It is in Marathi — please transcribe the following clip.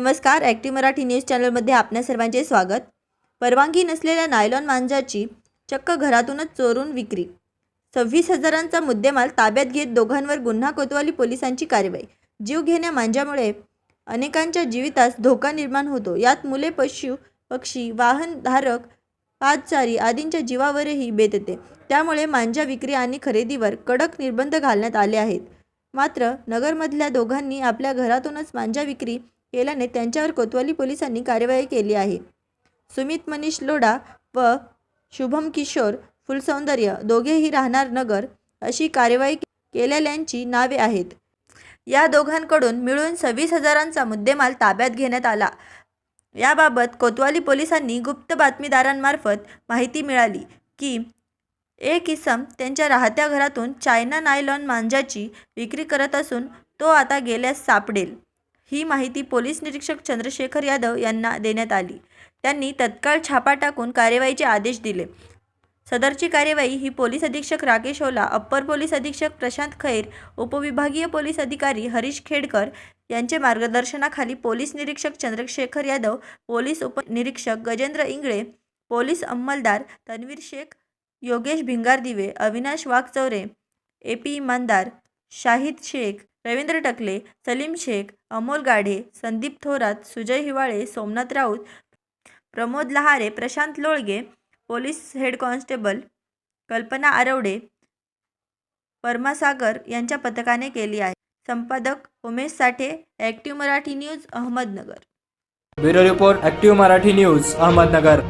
नमस्कार ॲक्टिव्ह मराठी न्यूज चॅनलमध्ये आपल्या सर्वांचे स्वागत. परवानगी नसलेल्या नायलॉन मांजाची चक्क घरातूनच चोरून विक्री. सव्वीस हजारांचा मुद्देमाल ताब्यात घेत दोघांवर गुन्हा कोतवाली पोलिसांची कारवाई. जीवघेण्या मांजामुळे अनेकांच्या जीवितास धोका निर्माण होतो. यात मुले पशु पक्षी वाहनधारक पादचारी आदींच्या जीवावरही बेतते त्यामुळे मांजा विक्री आणि खरेदीवर कडक निर्बंध घालण्यात आले आहेत. मात्र नगरमधल्या दोघांनी आपल्या घरातूनच मांजा विक्री केल्याने त्यांच्यावर कोतवाली पोलिसांनी कार्यवाही केली आहे. सुमित मनीष लोढा व शुभम किशोर फुलसौंदर्य दोघेही राहणार नगर अशी कार्यवाही केलेल्यांची नावे आहेत. या दोघांकडून मिळून सव्वीस हजारांचा मुद्देमाल ताब्यात घेण्यात आला. याबाबत कोतवाली पोलिसांनी गुप्त बातमीदारांमार्फत माहिती मिळाली की एक इसम त्यांच्या राहत्या घरातून चायना नायलॉन मांजाची विक्री करत असून तो आता गेल्यास सापडेल. ही माहिती पोलीस निरीक्षक चंद्रशेखर यादव यांना देण्यात आली. त्यांनी तत्काळ छापा टाकून कार्यवाहीचे आदेश दिले. सदरची कार्यवाही ही पोलीस अधीक्षक राकेश ओला अप्पर पोलीस अधीक्षक प्रशांत खैर उपविभागीय पोलीस अधिकारी हरीश खेडकर यांचे मार्गदर्शनाखाली पोलीस निरीक्षक चंद्रशेखर यादव पोलीस उपनिरीक्षक Gajendra Ingale police अंमलदार Tanveer Shaikh Yogesh Bhingardive Avinash Waghchaure A P Imandar Shahid Shaikh Ravindra Takale Salim Shaikh Amol Gadhe Sandeep Thorat Sujay Hiwale Somnath Raut Pramod Lahare Prashant Lolage police head constable Kalpana Aravade Paramasagar यांच्या पथकाने केली आहे. संपादक Umesh Sathe active Marathi news Ahmednagar. Bureau report active Marathi news Ahmednagar.